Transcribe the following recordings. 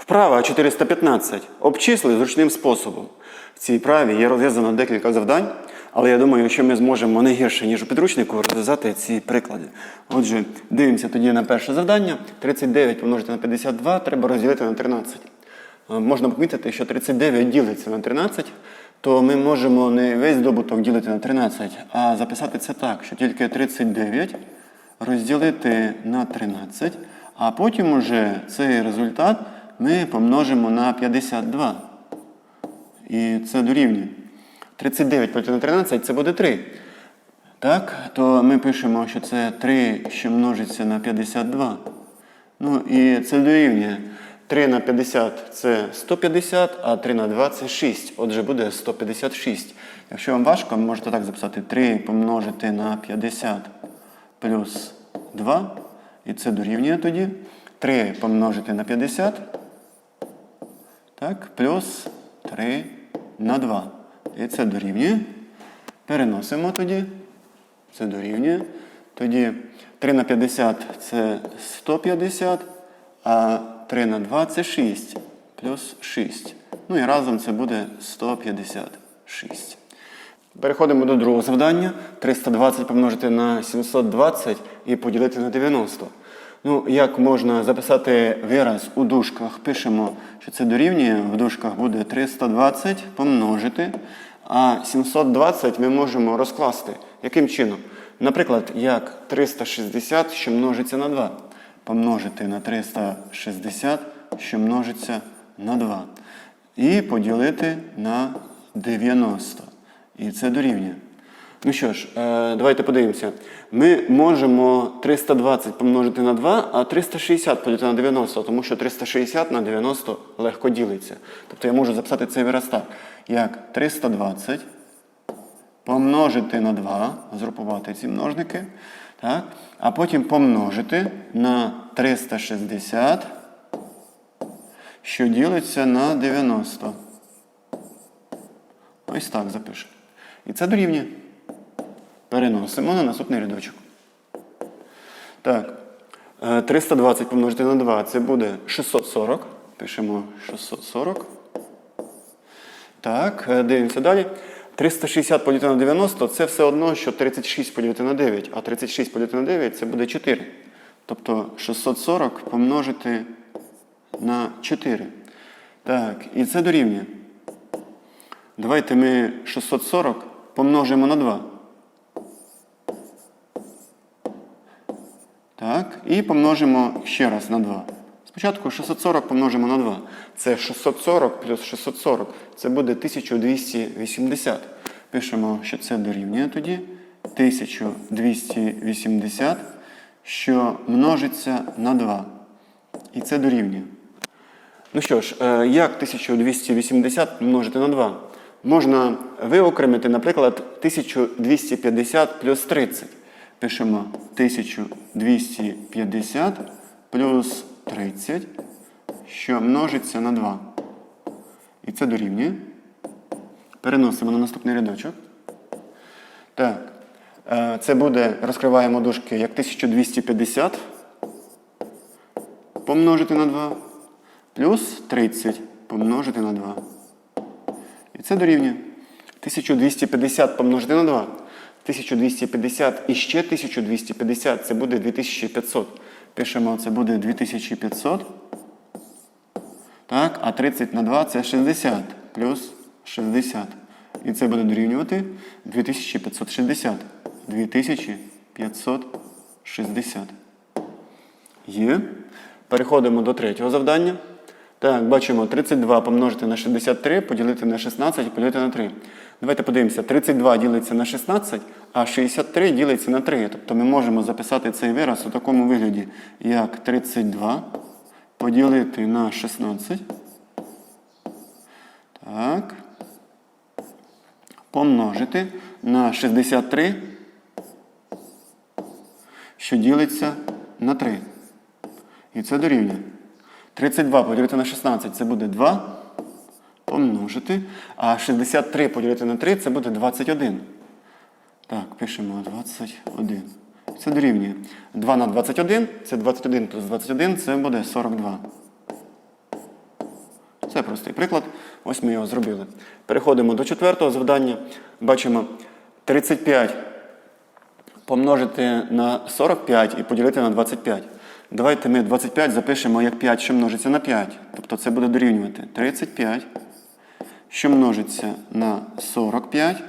Вправа 415. Обчисли зручним способом. В цій праві є розв'язано декілька завдань, але я думаю, що ми зможемо не гірше, ніж у підручнику, розв'язати ці приклади. Отже, дивимося тоді на перше завдання. 39 помножити на 52 треба розділити на 13. Е, Можна помітити, що 39 ділиться на 13, то ми можемо не весь добуток ділити на 13, а записати це так, що тільки 39 розділити на 13, а потім уже цей результат ми помножимо на 52. І це дорівнює. 39 поділити на 13 це буде 3. Так, то ми пишемо, що це 3, що множиться на 52. Ну і це дорівнює. 3 на 50 це 150, а 3 на 2 це 6. Отже, буде 156. Якщо вам важко, ви можете так записати 3 помножити на 50 плюс 2. І це дорівнює тоді. 3 помножити на 50. Так, плюс 3 на 2. І це дорівнює. Переносимо тоді. Це дорівнює. Тоді 3 на 50 це 150, а 3 на 2 це 6. Плюс 6. Ну і разом це буде 156. Переходимо до другого завдання. 320 помножити на 720 і поділити на 90. Ну, як можна записати вираз у дужках? Пишемо, що це дорівнює. В дужках буде 320 помножити. А 720 ми можемо розкласти. Яким чином? Наприклад, як 360, що множиться на 2. Помножити на 360, що множиться на 2. І поділити на 90. І це дорівнює. Ну що ж, е, давайте подивимося. Ми можемо 320 помножити на 2, а 360 поділити на 90, тому що 360 на 90 легко ділиться. Тобто я можу записати цей вираз так, як 320 помножити на 2, згрупувати ці множники, так? а потім помножити на 360, що ділиться на 90. Ось так запишемо. І це дорівнює. Переносимо на наступний рядочок. Так. е, 320 помножити на 2 це буде 640. Пишемо 640. Так, е, дивимося далі. 360 поділити на 90 це все одно, що 36 поділити на 9, а 36 поділити на 9 це буде 4. Тобто 640 помножити на 4. Так, і це дорівнює. Давайте ми 640 помножимо на 2. Так, і помножимо ще раз на 2. Спочатку 640 помножимо на 2. Це 640 плюс 640. Це буде 1280. Пишемо, що це дорівнює тоді. 1280, що множиться на 2. І це дорівнює. Ну що ж, е, як 1280 множити на 2? Можна виокремити, наприклад, 1250 плюс 30. Пишемо 1250 плюс 30, що множиться на 2. І це дорівнює. Переносимо на наступний рядочок. Так. е, Це буде, розкриваємо дужки, як 1250 помножити на 2 плюс 30 помножити на 2. І це дорівнює. 1250 помножити на 2. 1250 і ще 1250 це буде 2500. Пишемо, це буде 2500. Так, а 30 на 2 це 60 плюс 60. І це буде дорівнювати 2560. 2560. Є. Переходимо до третього завдання. Так, бачимо 32 помножити на 63, поділити на 16 і поділити на 3. Давайте подивимося. 32 ділиться на 16, а 63 ділиться на 3. Тобто ми можемо записати цей вираз у такому вигляді, як 32 поділити на 16. Так. Помножити на 63, що ділиться на 3. І це дорівнює. 32 поділити на 16 це буде 2. Помножити. А 63 поділити на 3 це буде 21. Так, пишемо 21. Це дорівнює. 2 на 21 це 21 плюс 21 це буде 42. Це простий приклад. Ось ми його зробили. Переходимо до четвертого завдання. Бачимо 35 помножити на 45 і поділити на 25. Давайте ми 25 запишемо як 5, що множиться на 5. Тобто це буде дорівнювати 35, що множиться на 45.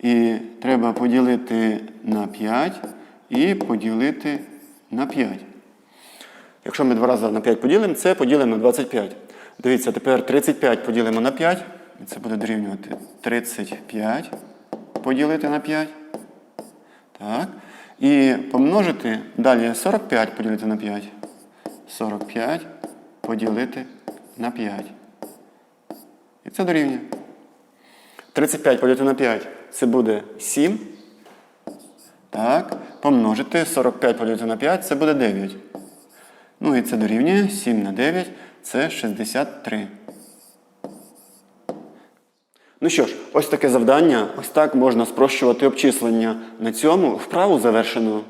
І треба поділити на 5 і поділити на 5. Якщо ми два рази на 5 поділимо, це поділимо на 25. Дивіться, тепер 35 поділимо на 5. І це буде дорівнювати 35 поділити на 5. Так. І помножити далі 45 поділити на 5. 45 поділити на 5. І це дорівнює. 35 поділити на 5 це буде 7. Так. Помножити 45 поділити на 5 це буде 9. Ну і це дорівнює 7 на 9 це 63. Ну що ж, ось таке завдання. Ось так можна спрощувати обчислення. На цьому вправу завершено.